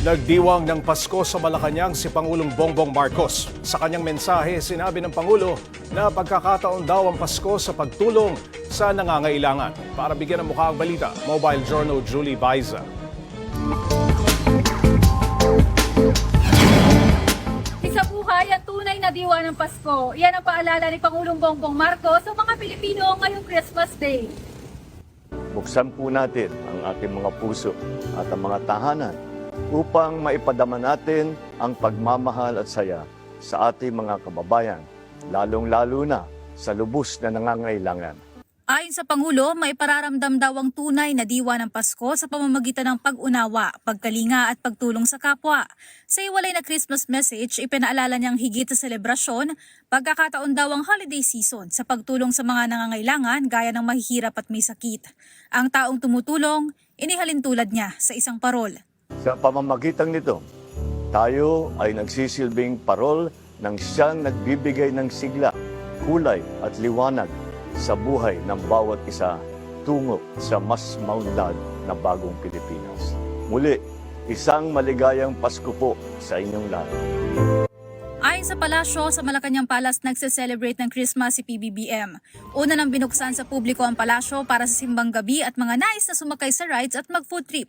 Nagdiwang ng Pasko sa Malacanang si Pangulong Bongbong Marcos. Sa kanyang mensahe, sinabi ng Pangulo na pagkakataon daw ang Pasko sa pagtulong sa nangangailangan. Para bigyan ng mukha ang balita, Mobile Journal Julie Baiza. Isa buhay ang tunay na diwa ng Pasko. Yan ang paalala ni Pangulong Bongbong Marcos sa mga Pilipino ngayong Christmas Day. Buksan po natin ang ating mga puso at ang mga tahanan upang maipadama natin ang pagmamahal at saya sa ating mga kababayan, lalong-lalo na sa lubos na nangangailangan. Ayon sa Pangulo, may pararamdam daw ang tunay na diwa ng Pasko sa pamamagitan ng pag-unawa, pagkalinga at pagtulong sa kapwa. Sa iwalay na Christmas message, ipinaalala niyang higit sa selebrasyon, pagkakataon daw ang holiday season sa pagtulong sa mga nangangailangan gaya ng mahihirap at may sakit. Ang taong tumutulong, inihalin tulad niya sa isang parol. Sa pamamagitan nito, tayo ay nagsisilbing parol ng siyang nagbibigay ng sigla, kulay at liwanag sa buhay ng bawat isa tungo sa mas maunlad na bagong Pilipinas. Muli, isang maligayang Pasko po sa inyong lahat. Ayon sa palasyo, sa Malacanang Palace nagse-celebrate ng Christmas si PBBM. Una nang binuksan sa publiko ang palasyo para sa simbang gabi at mga nais na sumakay sa rides at mag-food trip.